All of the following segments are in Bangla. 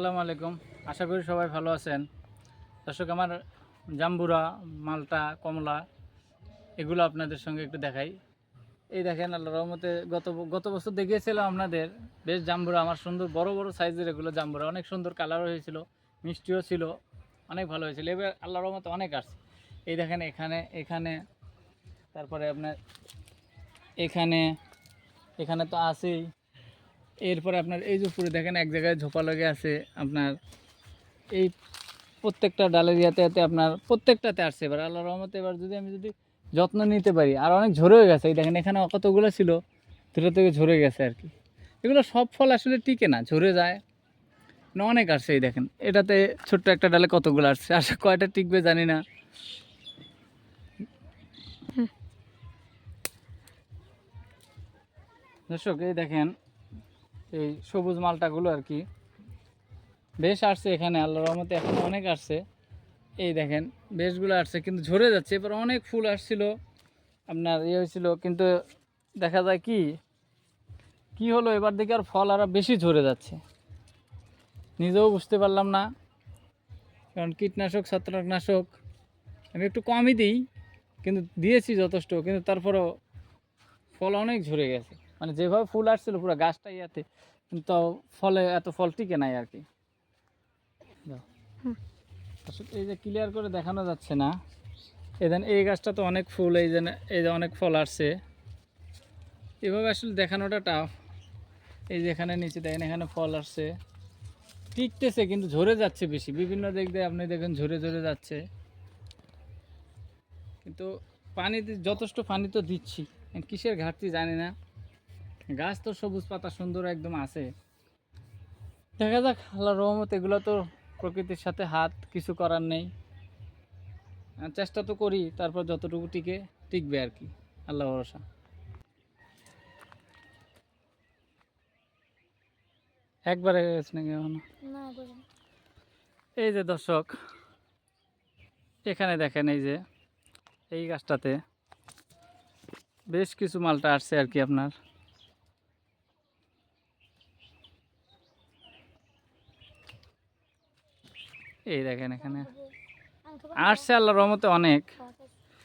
আসসালামু আলাইকুম। আশা করি সবাই ভালো আছেন। দর্শক, আমার জাম্বুরা, মালটা, কমলা, এগুলো আপনাদের সঙ্গে একটু দেখাই। এই দেখেন আল্লাহ রহমতে গত গত বছর দেখিয়েছিলাম আপনাদের। বেশ জাম্বুরা, আমার সুন্দর, বড় বড় সাইজের এগুলো জাম্বুরা। অনেক সুন্দর কালারও হয়েছিল, মিষ্টিও ছিল, অনেক ভালো হয়েছিল। এবার আল্লাহ রহমতে অনেক আসছে। এই দেখেন, এখানে এখানে, তারপরে আপনার, এখানে এখানে তো আছেই। এরপরে আপনার এই যে উপরে দেখেন এক জায়গায় ঝোপা লেগে আছে আপনার। এই প্রত্যেকটা ডালের ইয়াতে ইয়াতে আপনার প্রত্যেকটাতে আসছে। এবার আল্লাহ রহমতে এবার যদি আমি যদি যত্ন নিতে পারি আর অনেক ঝরে হয়ে গেছে। এই দেখেন এখানে কতগুলো ছিল দুটো থেকে ঝরে গেছে আর কি। এগুলো সব ফল আসলে টিকে না ঝরে যায়। না অনেক আসছে এই দেখেন। এটাতে ছোট্ট একটা ডালে কতগুলো আসছে? আর কয়টা টিকবে জানি না। দর্শক এই দেখেন এই সবুজ মালটাগুলো আর কি। বেশ আসছে এখানে আল্লাহ রহমতে এখন অনেক আসছে। এই দেখেন, বেশগুলো আসছে, কিন্তু ঝরে যাচ্ছে। এবার অনেক ফুল আসছিল, আপনার ইয়ে হয়েছিল, কিন্তু দেখা যায় কি কি হলো? এবার দেখি আর ফল আরও বেশি ঝরে যাচ্ছে। নিজেও বুঝতে পারলাম না, কারণ কীটনাশক, ছত্রাকনাশক, আমি একটু কমই দিই, কিন্তু দিয়েছি যথেষ্ট, কিন্তু তারপরেও ফল অনেক ঝরে গেছে। মানে যেভাবে ফুল আসছিল পুরো গাছটা ইয়াতে কিন্তু ফলে এত ফল টিকে নাই আর কি। আসলে এই যে ক্লিয়ার করে দেখানো যাচ্ছে না এই দেন এই গাছটা তো অনেক ফুল এই যে এই যে অনেক ফল আসছে। এভাবে আসলে দেখানোটা টাফ এই যে এখানে নিচে দেখেন এখানে ফল আসছে। টিকতেছে কিন্তু ঝরে যাচ্ছে বেশি। বিভিন্ন দিক দিয়ে আপনি দেখেন ঝরে ঝরে যাচ্ছে। কিন্তু পানি যথেষ্ট পানি তো দিচ্ছি। কিসের ঘাটতি জানি না। গাছ তো সবুজ পাতা সুন্দর একদম আছে। দেখা যাক আল্লাহ রহমত এগুলো তো প্রকৃতির সাথে হাত কিছু করার নেই। চেষ্টা তো করি তারপর যতটুকু টিকে টিকবে আর কি। আল্লাহ ভরসা। একবারে গেছে নাকি এই যে দর্শক এখানে দেখেন এই যে এই গাছটাতে বেশ কিছু মালটা আসছে আর কি আপনার। এই দেখেন এখানে। আসছে আল্লাহ রহমতে অনেক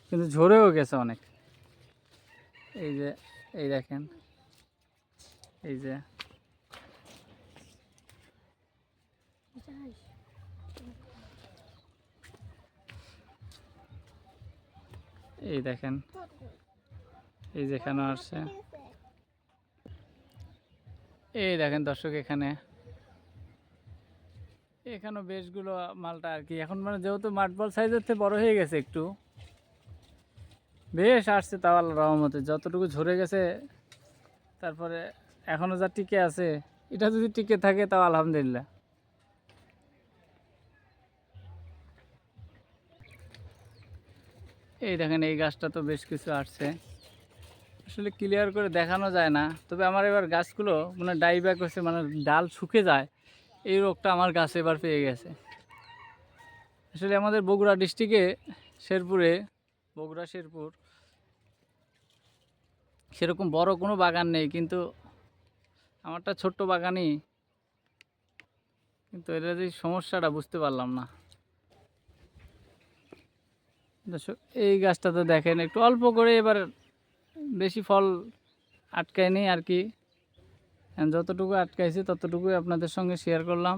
কিন্তু ঝরেও গেছে অনেক। এই যে এই দেখেন এই যে। এই দেখেন এই যেখানে আসছে। এই দেখেন দর্শক এখানে। এখানেও বেশগুলো মালটা আর কি। এখন মানে যেহেতু মাঠবল সাইজের থেকে বড় হয়ে গেছে একটু, বেশ আসছে তাও আল্লাহ রহমতে। যতটুকু ঝরে গেছে, তারপরে এখনও যা টিকে আছে, এটা যদি টিকে থাকে তাও আলহামদুলিল্লাহ। এই দেখেন, এই গাছটা তো বেশ কিছু আসছে। আসলে ক্লিয়ার করে দেখানো যায় না, তবে আমার এবার গাছগুলো মানে ডাইব্যাক হচ্ছে মানে ডাল শুকে যায়। এই রোগটা আমার গাছে এবার পেয়ে গেছে। আসলে আমাদের বগুড়া ডিস্ট্রিক্টে শেরপুরে, বগুড়া, শেরপুর, সেরকম বড় কোনো বাগান নেই, কিন্তু আমারটা ছোট্ট বাগানই। কিন্তু এটা যে সমস্যাটা বুঝতে পারলাম না। এই গাছটাতে দেখেন, একটু অল্প করে এবার বেশি ফল আটকায়নি আর কি। যতটুকু আটকাইছে ততটুকুই আপনাদের সঙ্গে শেয়ার করলাম।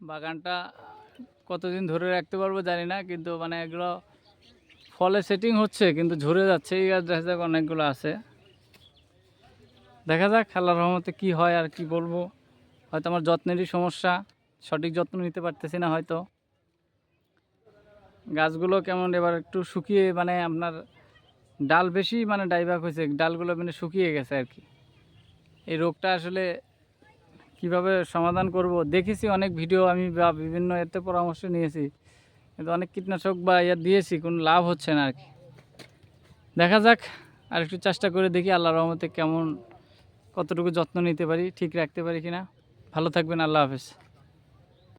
বাগানটা কতদিন ধরে রাখতে পারব জানি না, কিন্তু মানে এগুলো ফলে সেটিং হচ্ছে, কিন্তু ঝরে যাচ্ছে, এই গাছ দেখা যাক অনেকগুলো আছে। দেখা যাক আল্লাহর রহমতে কি হয় আর কি বলব। হয়তো আমার যত্নেরই সমস্যা, সঠিক যত্ন নিতে পারতেছি না হয়তো। গাছগুলো কেমন এবার একটু শুকিয়ে মানে আপনার ডাল বেশি মানে ডাইভাগ হয়েছে, ডালগুলো মানে শুকিয়ে গেছে আর কি। এই রোগটা আসলে কীভাবে সমাধান করব? দেখেছি অনেক ভিডিও, আমি বা বিভিন্ন এতে পরামর্শ নিয়েছি। কিন্তু অনেক কীটনাশক বা ইয়া দিয়েছি, কোনো লাভ হচ্ছে না আর কি। দেখা যাক, আর একটু চেষ্টা করে দেখি আল্লাহ রহমতে কেমন, কতটুকু যত্ন নিতে পারি, ঠিক রাখতে পারি কিনা। ভালো থাকবেন, আল্লাহ হাফেজ।